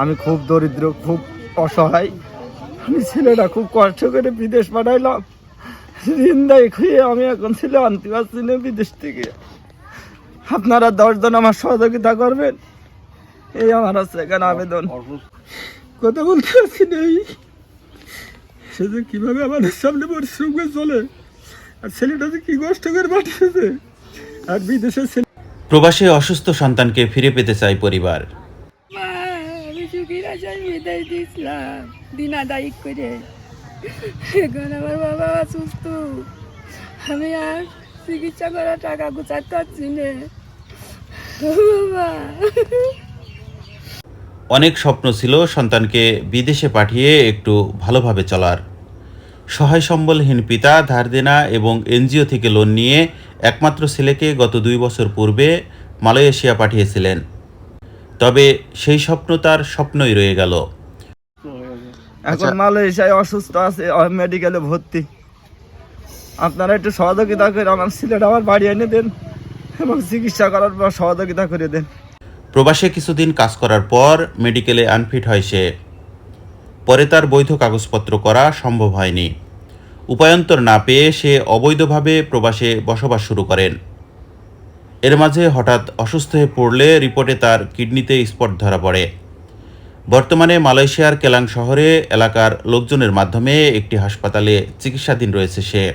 আমি খুব দরিদ্র, খুব অসহায়। আমি ছেলেটা খুব কষ্ট করে বিদেশ পাঠাইলাম। ঋণ দেয় খুঁয়ে আমি এখন ছেলে আনতে পারছি না বিদেশ থেকে। আপনারা দশজন আমার সহযোগিতা করবেন। এই আমার হচ্ছে এখানে আবেদন। কথা বলতে পারছি না সে যে কীভাবে আমাদের সামনে পরিশ্রম করে চলে। আর ছেলেটা যে কী কষ্ট করে পাঠিয়েছে। আর বিদেশের ছেলে প্রবাসে অসুস্থ সন্তানকে ফিরে পেতে চায় পরিবার। আমি সুখীর আশায় বিদায় দিয়েছিলাম। দিনা দায়িক করে। এখন আমার বাবা অসুস্থ। আমি আর চিকিৎসা করার টাকা গুছাতে পারছি না। অনেক স্বপ্ন ছিল সন্তানকে বিদেশে পাঠিয়ে একটু ভালোভাবে চলার। সহায় সম্বলহীন পিতা ধার দেনা এবং এনজিও থেকে লোন নিয়ে একমাত্র ছেলেকে গত দুই বছর পূর্বে মালয়েশিয়া পাঠিয়েছিলেন। তবে সেই স্বপ্ন তার স্বপ্নই রয়ে গেল। এখন মালয়েশিয়ায় অসুস্থ আছে মেডিকেলে ভর্তি। আপনারা একটু সহযোগিতা করে আমার ছেলেটা আমার বাড়ি এনে দেন এবং চিকিৎসা করার পর সহযোগিতা করে দেন। প্রবাসে কিছুদিন কাজ করার পর মেডিকেলে আনফিট হয় সে। পরে তার বৈধ কাগজপত্র করা সম্ভব হয়নি। উপায়ন্তর না পেয়ে সে অবৈধভাবে প্রবাসে বসবাস শুরু করেন। এর মাঝে হঠাৎ অসুস্থ হয়ে পড়লে রিপোর্টে তার কিডনিতে স্পট ধরা পড়ে। বর্তমানে মালয়েশিয়ার কেলাং শহরে এলাকার লোকজনের মাধ্যমে একটি হাসপাতালে চিকিৎসাধীন রয়েছে সে।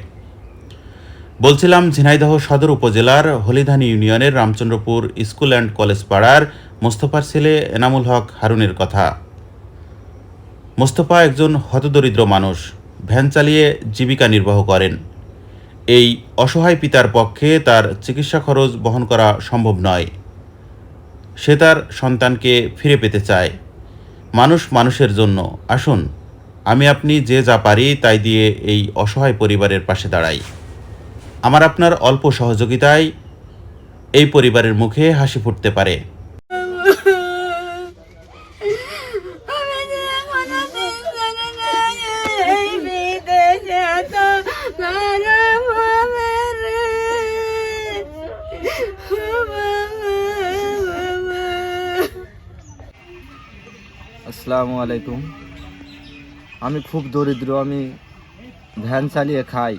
বলছিলাম, ঝিনাইদহ সদর উপজেলার হলিধানি ইউনিয়নের রামচন্দ্রপুর স্কুল অ্যান্ড কলেজ পাড়ার মোস্তফার ছেলে এনামুল হক হারুনের কথা। মোস্তফা একজন হতদরিদ্র মানুষ, ভ্যান চালিয়ে জীবিকা নির্বাহ করেন। এই অসহায় পিতার পক্ষে তার চিকিৎসা খরচ বহন করা সম্ভব নয়। সে তার সন্তানকে ফিরে পেতে চায়। মানুষ মানুষের জন্য। আসুন, আমি আপনি যে যা পারি তাই দিয়ে এই অসহায় পরিবারের পাশে দাঁড়াই। আমার আপনার অল্প সহযোগিতায় এই পরিবারের মুখে হাসি ফুটতে পারে। আসসালামু আলাইকুম। আমি খুব দরিদ্র, আমি ভ্যান চালিয়ে খাই।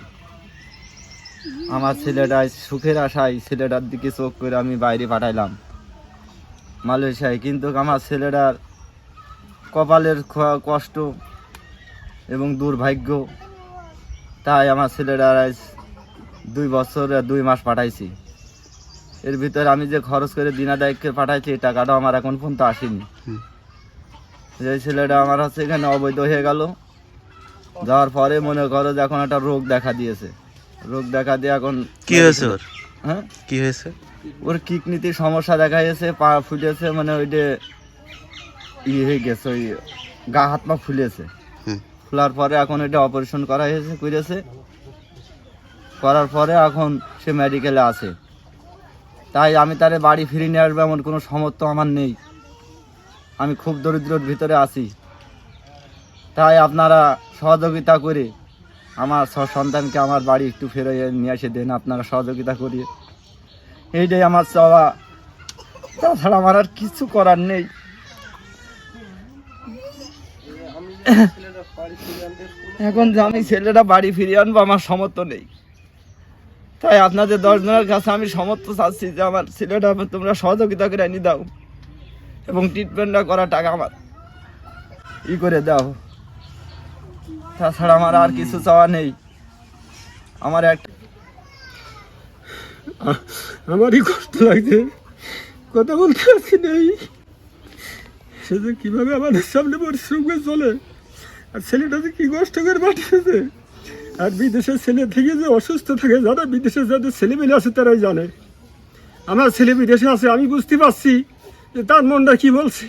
আমার ছেলেটা সুখের আশায় ছেলেটার দিকে চোখ করে আমি বাইরে পাঠাইলাম মালয়েশিয়ায়। কিন্তু আমার ছেলেটার কপালের কষ্ট এবং দুর্ভাগ্য, তাই আমার ছেলেটার আজ দুই বছর দুই মাস পাঠাইছি। এর ভিতরে আমি যে খরচ করে দিনাদায়ককে পাঠাইছি, এই টাকাটা আমার এখন পর্যন্ত আসেনি। যে ছেলেটা আমার হচ্ছে এখানে অবৈধ হয়ে গেল। যাওয়ার পরে মনে করো যে এখন একটা রোগ দেখা দিয়েছে। রোগ দেখা দিয়ে এখন কি হয়েছে ওর? হ্যাঁ? কি হয়েছে? ওর কিডনিতে সমস্যা দেখা গেছে পা ফুলেছে মানে ওইটা ই হয়ে গেছে ওই গা হাত পা ফুলেছে। খোলার পরে এখন এটা অপারেশন করা হয়েছে করেছে। করার পরে এখন সে মেডিকেলে আছে। তাই আমি তারে বাড়ি ফিরিয়ে নিয়ে আসব এমন কোনো সমর্থ আমার নেই। আমি খুব দরিদ্রর ভিতরে আছি। তাই আপনারা সহযোগিতা করে আমার সন্তানকে আমার বাড়ি একটু ফেরে নিয়ে এসে দেন, আপনারা সহযোগিতা করিয়ে। এইটাই আমার চাওয়া। তাছাড়া আমার আর কিছু করার নেই। এখন যে আমি ছেলেটা বাড়ি ফিরিয়ে আনব, আমার সমর্থ নেই। তাই আপনাদের দশজনের কাছে আমি সমর্থ চাচ্ছি যে আমার ছেলেটা তোমরা সহযোগিতা করে এনে দাও। এবং ট্রিটমেন্টটা করা টাকা আমার। ই করে দাও। তাছাড়া আমার আর কিছু চাওয়া নেই। আমার এক আমারই কষ্ট লাগছে। কথা বলতে পারছি নেই সে যে কীভাবে আমাদের সামনে পরিশ্রম করে চলে। আর ছেলেটা যে কী কষ্ট করে পাঠিয়েছে। আর বিদেশের ছেলে থেকে যে অসুস্থ থাকে যারা বিদেশে যাদের ছেলেমেলে আছে, তারাই জানে। আমার ছেলে বিদেশে আছে, আমি বুঝতে পারছি। যে তার মনটা কি বলছে?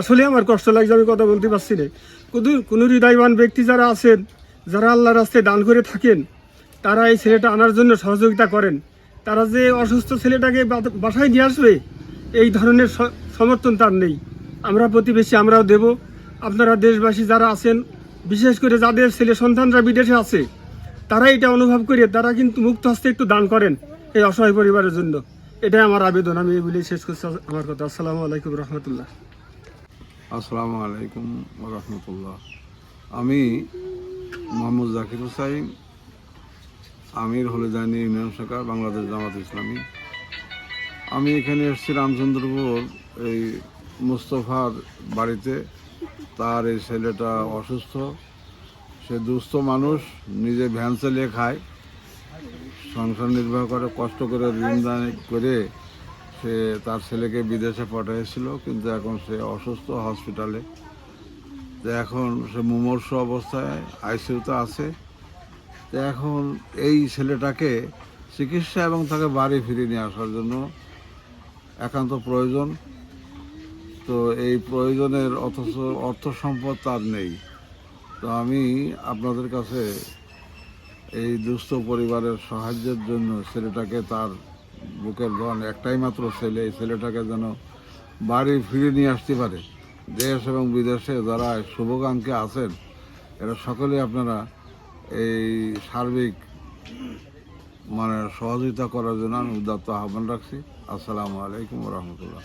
আসলে আমার কষ্ট লাগছে, আমি কথা বলতে পারছি না। কোনো কোনো হৃদয়বান ব্যক্তি যারা আছেন, যারা আল্লাহ রাস্তায় দান করে থাকেন, তারা এই ছেলেটা আনার জন্য সহযোগিতা করেন। তারা যে অসুস্থ ছেলেটাকে বাসায় নিয়ে আসবে, এই ধরনের সমর্থন তার নেই। আমরা প্রতিবেশী, আমরাও দেব। আপনারা দেশবাসী যারা আছেন, বিশেষ করে যাদের ছেলে সন্তানরা বিদেশে আছে, তারা এটা অনুভব করে তারা কিন্তু মুক্ত হস্তে একটু দান করেন এই অসহায় পরিবারের জন্য। এটাই আমার আবেদন, আমি বলেই শেষ করছি আমার কথা। আসসালামু আলাইকুম রহমতুল্লাহ। আসসালামু আলাইকুম রহমতুল্লাহ। আমি মোহাম্মদ জাকির হুসাইন, আমির হলেদানি ইউনিয়ন শাখা বাংলাদেশ জামাত ইসলামী। আমি এখানে এসেছি রামচন্দ্রপুর, এই মুস্তফার বাড়িতে। তার এই ছেলেটা অসুস্থ, সে দুস্থ মানুষ, নিজে ভ্যান চালিয়ে খায়। সংসার নির্বাহ করে, কষ্ট করে, ঋণ দান করে সে তার ছেলেকে বিদেশে পাঠিয়েছিল, কিন্তু এখন সে অসুস্থ হসপিটালে তো এখন সে মুমূর্ষ অবস্থায় আইসিউতে আছে। তো এখন এই ছেলেটাকে চিকিৎসা এবং তাকে বাড়ি ফিরিয়ে নিয়ে আসার জন্য একান্ত প্রয়োজন। তো এই প্রয়োজনের অথচ অর্থ সম্পদ তার নেই। তো আমি আপনাদের কাছে এই দুস্থ পরিবারের সাহায্যের জন্য ছেলেটাকে তার বুকের ধন একটাই মাত্র ছেলে, এই ছেলেটাকে যেন বাড়ি ফিরে নিয়ে আসতে পারে। দেশ এবং বিদেশে যারা শুভকাঙ্ক্ষী আছেন, এরা সকলেই আপনারা এই সার্বিক মানে সহযোগিতা করার জন্য আমি উদাত্ত আহ্বান রাখছি। আসসালামু আলাইকুম রহমতুল্লাহ।